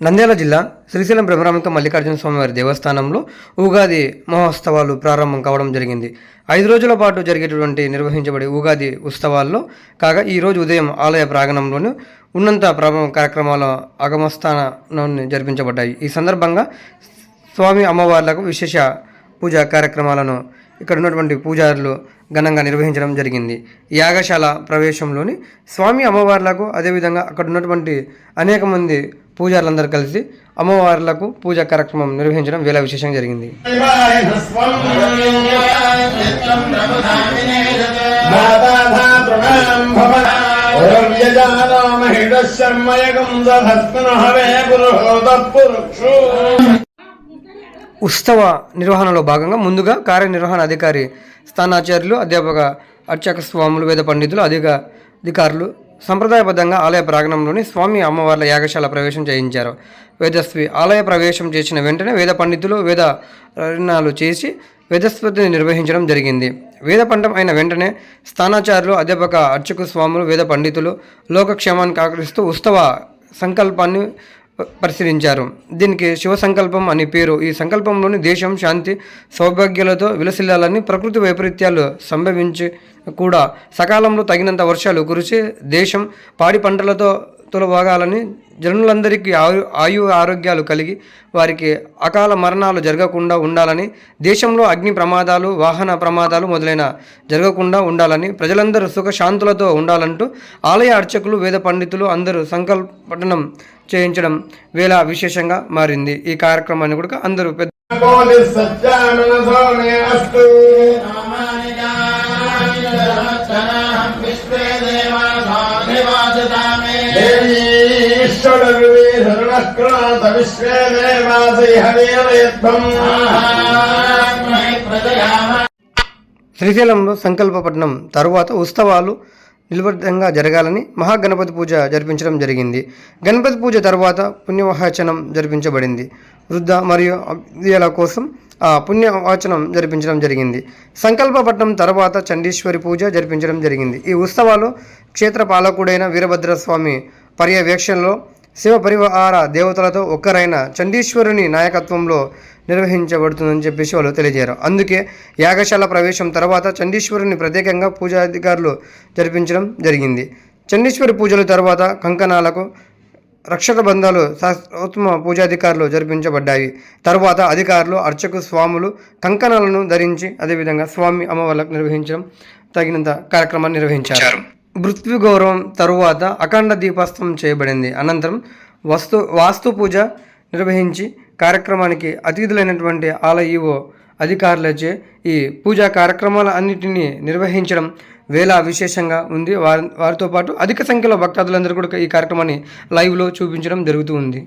నంద్యాల జిల్లా శ్రీశైలం బ్రహ్మరామిక మల్లికార్జున స్వామివారి దేవస్థానంలో ఉగాది మహోత్సవాలు ప్రారంభం కావడం జరిగింది. ఐదు రోజుల పాటు జరిగేటటువంటి నిర్వహించబడే ఉగాది ఉత్సవాల్లో కాగా ఈరోజు ఉదయం ఆలయ ప్రాంగణంలోని ఉన్నంత ప్రారంభ కార్యక్రమాల అగమస్థానం జరిపించబడ్డాయి. ఈ సందర్భంగా స్వామి అమ్మవార్లకు విశేష పూజా కార్యక్రమాలను ఇక్కడ ఉన్నటువంటి పూజారులు ఘనంగా నిర్వహించడం జరిగింది. యాగశాల ప్రవేశంలోని స్వామి అమ్మవార్లకు అదేవిధంగా అక్కడ ఉన్నటువంటి అనేక మంది పూజారులందరూ కలిసి అమ్మవార్లకు పూజా కార్యక్రమం నిర్వహించడం వేల విశేషంగా జరిగింది. ఉత్సవ నిర్వహణలో భాగంగా ముందుగా కార్యనిర్వహణ అధికారి స్థానాచార్యులు అధ్యాపక అర్చక స్వాములు వేద పండితులు అధిక అధికారులు సంప్రదాయబద్ధంగా ఆలయ ప్రాంగణంలోని స్వామి అమ్మవార్ల యాగశాల ప్రవేశం చేయించారు. వేదస్వి ఆలయ ప్రవేశం చేసిన వెంటనే వేద పండితులు వేద రణాలు చేసి వేదస్పతిని నిర్వహించడం జరిగింది. వేద పండం అయిన వెంటనే స్థానాచారులు అధ్యాపక అర్చక స్వాములు వేద పండితులు లోకక్షేమాన్ని ఆకరిస్తూ ఉత్సవ సంకల్పాన్ని పరిశీలించారు. దీనికి శివ సంకల్పం అనే పేరు. ఈ సంకల్పంలోని దేశం శాంతి సౌభాగ్యాలతో విలసిల్లాలని ప్రకృతి వైపరీత్యాలు సంభవించి కూడా సకాలంలో తగినంత వర్షాలు కురిసి దేశం పాడి పంటలతో తొలబాగాలని జనులందరికీ ఆయు ఆయు ఆరోగ్యాలు కలిగి వారికి అకాల మరణాలు జరగకుండా ఉండాలని దేశంలో అగ్ని ప్రమాదాలు వాహన ప్రమాదాలు మొదలైన జరగకుండా ఉండాలని ప్రజలందరూ సుఖశాంతులతో ఉండాలంటూ ఆలయ అర్చకులు వేద పండితులు అందరూ సంకల్పటనం చేయించడం వేళ విశేషంగా మారింది. ఈ కార్యక్రమాన్ని కూడా అందరూ పెద్ద శ్రీశైలంలో సంకల్పపట్నం తరువాత ఉత్సవాలు నిలబద్ధంగా జరగాలని మహాగణపతి పూజ జరిపించడం జరిగింది. గణపతి పూజ తర్వాత పుణ్యవాచనం జరిపించబడింది. వృద్ధ మరియు అభ్యుల కోసం ఆ పుణ్యవాచనం జరిపించడం జరిగింది. సంకల్పపట్నం తర్వాత చండీశ్వరి పూజ జరిపించడం జరిగింది. ఈ ఉత్సవాలు క్షేత్ర పాలకుడైన వీరభద్రస్వామి పర్యవేక్షణలో శివ పరివార దేవతలతో ఒక్కరైన చండీశ్వరుని నాయకత్వంలో నిర్వహించబడుతుందని చెప్పేసి వాళ్ళు తెలియజేయరు. అందుకే యాగశాల ప్రవేశం తర్వాత చండీశ్వరుని ప్రత్యేకంగా పూజాధికారులు జరిపించడం జరిగింది. చండీశ్వరి పూజల తర్వాత కంకణాలకు రక్షక బంధాలు శాస్త్రోత్తమ పూజాధికారులు జరిపించబడ్డాయి. తర్వాత అధికారులు అర్చకు స్వాములు కంకణాలను ధరించి అదేవిధంగా స్వామి అమ్మవార్లకు నిర్వహించడం తగినంత కార్యక్రమాన్ని నిర్వహించారు. మృత్యు గౌరవం తరువాత అఖండ దీపాస్తం చేయబడింది అనంతరం వస్తు వాస్తు పూజ నిర్వహించి కార్యక్రమానికి అతిథులైనటువంటి ఆలయ అధికారులచే ఈ పూజా కార్యక్రమాల అన్నిటినీ నిర్వహించడం వేళ విశేషంగా ఉంది వారి వారితో పాటు అధిక సంఖ్యలో భక్తాదులందరూ కూడా ఈ కార్యక్రమాన్ని లైవ్లో చూపించడం జరుగుతూ ఉంది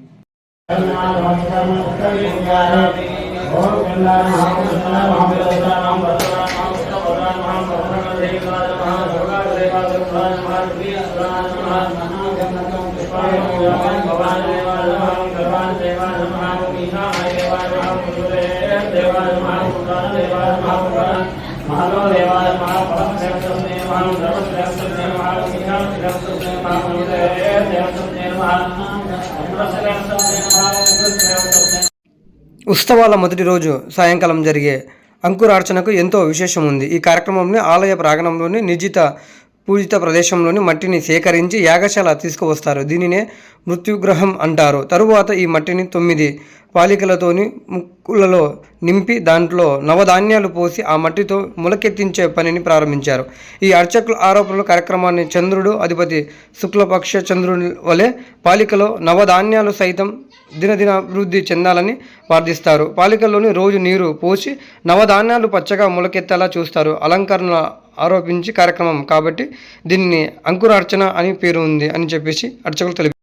ఉత్సవాల మొదటి రోజు సాయంకాలం జరిగే అంకురార్చనకు ఎంతో విశేషం ఉంది ఈ కార్యక్రమంలో ఆలయ ప్రాంగణంలోని నిజిత పూజిత ప్రదేశంలోని మట్టిని సేకరించి యాగశాల తీసుకువస్తారు. దీనినే మృత్యుగ్రహం అంటారు. తరువాత ఈ మట్టిని తొమ్మిది పాలికలతోని ముక్కులలో నింపి దాంట్లో నవధాన్యాలు పోసి ఆ మట్టితో మొలకెత్తించే పనిని ప్రారంభించారు. ఈ అర్చకుల ఆరోపణల కార్యక్రమాన్ని చంద్రుడు అధిపతి శుక్లపక్ష చంద్రుని వలె పాలికలో నవధాన్యాలు సైతం దినదినాభివృద్ధి చెందాలని ప్రార్థిస్తారు. పాలికల్లోని రోజు నీరు పోసి నవధాన్యాలు పచ్చగా మొలకెత్తేలా చూస్తారు. అలంకరణ ఆరోపించి కార్యక్రమం. కాబట్టి దీన్ని అంకురార్చన అని పేరు ఉంది అని చెప్పేసి అర్చకులు తెలిపారు